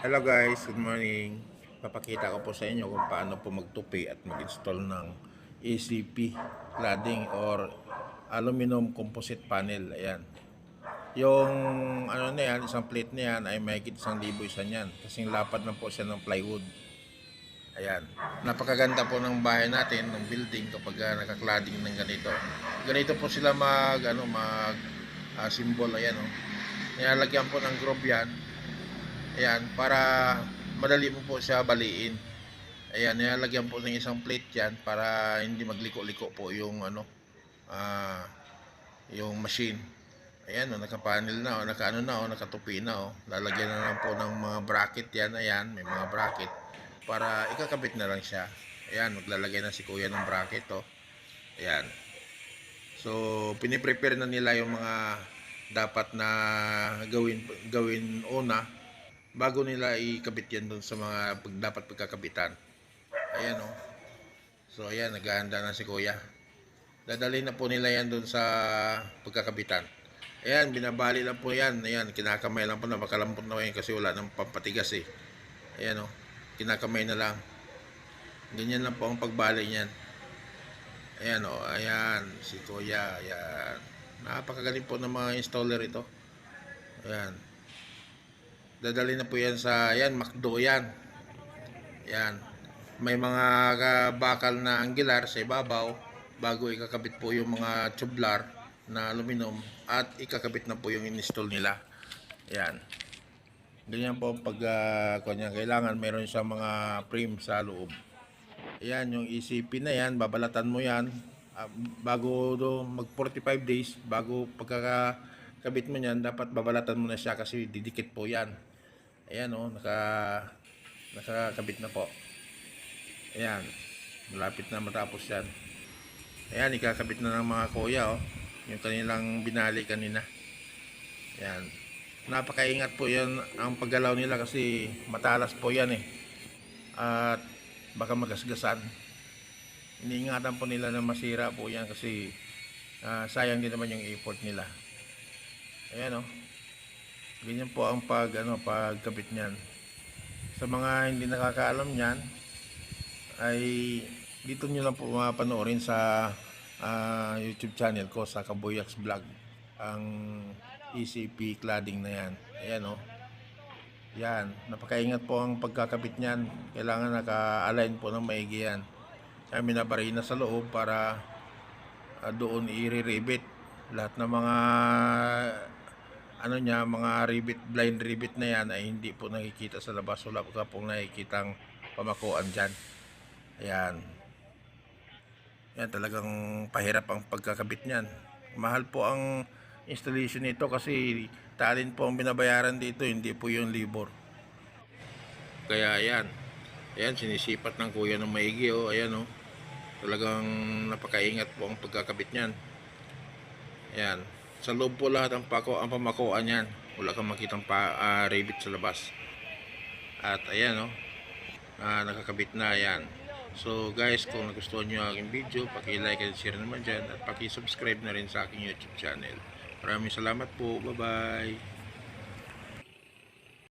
Hello guys, good morning. Papakita ko po sa inyo kung paano po magtupi at mag-install ng ACP cladding or aluminum composite panel. Ayan. Yung ano na yan, isang plate na yan ay may isang libo isa niyan. Kasing lapad na po siya ng plywood. Ayan. Napakaganda po ng bahay natin, ng building kapag uh, naka-cladding ng ganito. Ganito po sila mag ano mag ah, symbol ayan oh. Nilalagyan po ng groove yan. Ayan, para madali mo po siya baliin. Ayan, nilalagyan po ng isang plate yan para hindi magliko-liko po yung ano ah yung machine. Ayan, oh, naka-panel na, oh, naka-ano na, oh, nakatupi na, oh. Lalagyan na lang po ng mga bracket yan, ayan, may mga bracket para ikakabit na lang siya. Ayan, maglalagay na si kuya ng bracket, oh. Ayan. So, piniprepare na nila yung mga dapat na gawin gawin una bago nila ikabit yan doon sa mga pag, dapat pagkakabitan. Ayan, oh. So, ayan, naghahanda na si kuya. Dadalhin na po nila yan doon sa pagkakabitan. Ayan, binabali lang po yan. Ayan, kinakamay lang po na. Makalampot na yan kasi wala ng pampatigas eh. Ayan o, kinakamay na lang. Ganyan lang po ang pagbali niyan. Ayan o, ayan, si Kuya, ayan. Napakagaling po ng mga installer ito. Ayan. Dadali na po yan sa, ayan, McDo yan. Ayan. May mga ka- bakal na angular sa ibabaw bago ikakabit po yung mga tubular na aluminum at ikakabit na po yung install nila. Ayan. Ganyan po pag uh, kailangan meron siya mga frame sa loob. Ayan, yung ECP na yan, babalatan mo yan ah, bago do mag 45 days bago pagkakabit mo yan, dapat babalatan mo na siya kasi didikit po yan. Ayan oh, naka nakakabit na po. Ayan, malapit na matapos yan. Ayan, ikakabit na ng mga kuya oh. Yung kanilang binali kanina. Ayan. Napakaingat po yan ang paggalaw nila kasi matalas po yan eh. At baka magasgasan. Iniingatan po nila na masira po yan kasi ah, sayang din naman yung effort nila. Ayan oh. Ganyan po ang pag ano pagkabit niyan. Sa mga hindi nakakaalam niyan ay dito nyo lang po mapanoorin sa ah, YouTube channel ko sa Kabuyax Vlog ang ECP cladding na yan. Ayan oh. Yan, napakaingat po ang pagkakabit niyan. Kailangan naka-align po ng maigi yan. Kaya minabarina sa loob para ah, doon i-rivet lahat ng mga ano niya, mga rivet, blind rivet na yan ay hindi po nakikita sa labas. Wala po pong nakikitang pamakuan dyan. Ayan. Yan talagang pahirap ang pagkakabit niyan. Mahal po ang installation nito kasi talent po ang binabayaran dito, hindi po yung labor. Kaya ayan. Ayan, sinisipat ng kuya ng maigi oh. Ayan oh. Talagang napakaingat po ang pagkakabit niyan. Ayan. Sa loob po lahat ang pako, ang pamakuan niyan. Wala kang makitang pa, ah, rivet sa labas. At ayan oh. Ah, nakakabit na ayan. So guys, kung nagustuhan nyo ang aking video, paki-like and share naman dyan at paki-subscribe na rin sa aking YouTube channel. Maraming salamat po. Bye-bye.